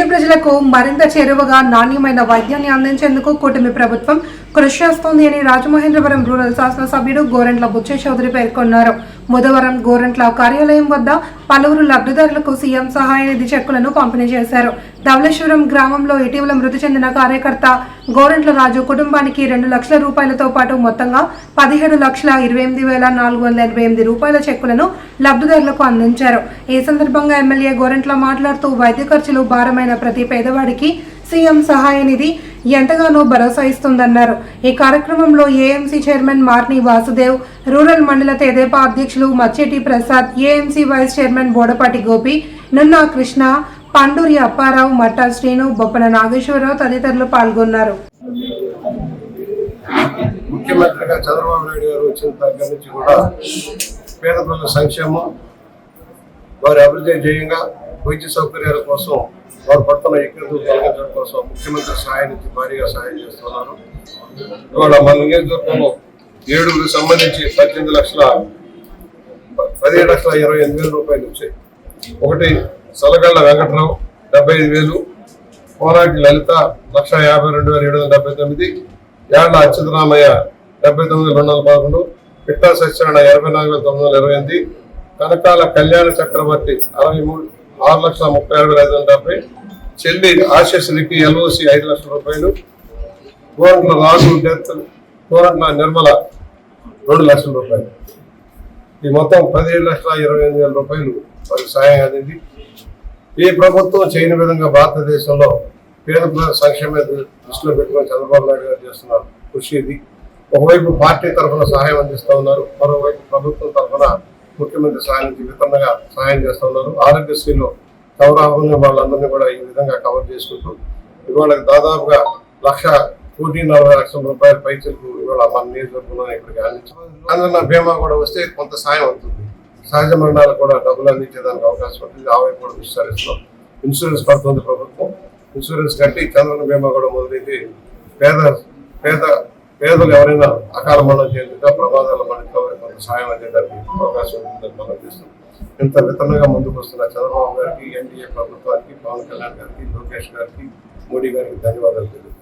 పేద ప్రజలకు మరింత చేరువగా నాణ్యమైన వైద్యాన్ని అందించేందుకు కూటమి ప్రభుత్వం కృషి చేస్తోంది అని రాజమహేంద్రవరం రూరల్ శాసనసభ్యుడు గోరెంట్ల బుచ్చే చౌదరి పేర్కొన్నారు. బుధవారం గోరంట్ల కార్యాలయం వద్ద పలువురు లబ్ధిదారులకు సీఎం సహాయ నిధి చెక్కులను పంపిణీ చేశారు. ధవళేశ్వరం గ్రామంలో ఇటీవల మృతి చెందిన కార్యకర్త గోరంట్ల రాజు కుటుంబానికి రెండు లక్షల రూపాయలతో పాటు మొత్తంగా పదిహేడు లక్షల ఇరవై ఎనిమిది వేల నాలుగు వందల ఎనభై ఎనిమిది రూపాయల చెక్కులను లబ్ధిదారులకు అందించారు. ఈ సందర్భంగా ఎమ్మెల్యే గోరంట్ల మాట్లాడుతూ వైద్య ఖర్చులు భారమైన ప్రతి పేదవాడికి సీఎం సహాయ నిధి ఎంతగానో భరోసా ఇస్తుందన్నారు. ఈ కార్యక్రమంలో AMC chairman Marni Vasudev rural మండల తెదేపా అధ్యక్షులు Macheti Prasad AMC vice chairman Bodapati Gopi Nunna Krishna Panduri Apparao Matta Srinu Boppana Nageswararao తదితరులు పాల్గొన్నారు. ముఖ్యమంత్రిగా చంద్రబాబు నాయుడు గారు వచ్చిన దగ్గర నుంచి కూడా పేద ప్రజల సంక్షేమం వారి అభివృద్ధి ధ్యేయంగా వైద్య సౌకర్యాల కోసం వారు పడుతున్న ఇక్కడికి తొలగించడం కోసం ముఖ్యమంత్రి సహాయం నుంచి భారీగా సహాయం చేస్తున్నారు. ఇవాళ మన నియోజకవర్గంలో ఏడుగురికి సంబంధించి పద్దెనిమిది లక్షల పదిహేడు లక్షల ఇరవై ఎనిమిది వేల రూపాయలు వచ్చాయి. ఒకటి సలగళ్ళ వెంకటరావు డెబ్బై ఐదు వేలు పోరాటి లలిత లక్ష యాభై రెండు వేల ఏడు వందల డెబ్బై తొమ్మిది యాడ్ల అచ్యుతరామయ్య డెబ్బై తొమ్మిది రెండు వందల పదకొండు పిట్టా సత్యనారాయణ ఎనభై నాలుగు వేల తొమ్మిది వందల ఇరవై ఎనిమిది కనకాల కళ్యాణ చక్రవర్తి అరవై మూడు ఆరు లక్షల ముప్పై ఆరు వేల ఐదు వందల డెబ్బై చెల్లి ఆశశ్రీకి ఎల్ఓసి ఐదు లక్షల రూపాయలు గోరంట్ల రాజు డెత్ గోరంట్ల నిర్మల రెండు లక్షల రూపాయలు. ఈ మొత్తం పదిహేడు లక్షల ఇరవై ఎనిమిది వేల రూపాయలు వారికి సాయం అందింది. ఈ ప్రభుత్వం చేయని విధంగా భారతదేశంలో పేద సంక్షేమ దృష్టిలో పెట్టుకొని చంద్రబాబు నాయుడు గారు చేస్తున్నారు కృషి ఇది. ఒకవైపు పార్టీ తరఫున సహాయం అందిస్తూ ఉన్నారు మరోవైపు ప్రభుత్వం తరఫున ముఖ్యమంత్రి సహాయం నుంచి సహాయం చేస్తూ ఉన్నారు. ఆరోగ్యశ్రీలో కవర్ అవ్వని వాళ్ళందరినీ కూడా ఈ విధంగా కవర్ చేసుకుంటూ ఇవాళ దాదాపుగా లక్ష కోటి నలభై లక్షల రూపాయల పైసలకు ఇవాళ మన నియోజకవర్గంలో ఇప్పటికి అందించారు. బీమా కూడా వస్తే కొంత సాయం అవుతుంది. సహజ మరణాలకు కూడా డబ్బులు అందించేదానికి అవకాశం ఉంటుంది. ఆ వైపు కూడా విస్తరిస్తున్నాం. ఇన్సూరెన్స్ పడుతుంది ప్రభుత్వం. ఇన్సూరెన్స్ కట్టి చంద్రన బీమా కూడా మొదలైతే పేద పేద పేదలు ఎవరైనా అకాల మరణం చెందితే ప్రమాదాల మనకి సాయం అందేదానికి అవకాశం ఉంటుందని మనం చేస్తున్నాం. ఇంత వితరణగా ముందుకు వస్తున్న చంద్రబాబు గారికి ఎన్డీఏ ప్రభుత్వానికి పవన్ కళ్యాణ్ గారికి లోకేష్ గారికి మోడీ గారికి ధన్యవాదాలు తెలియజేస్తున్నాం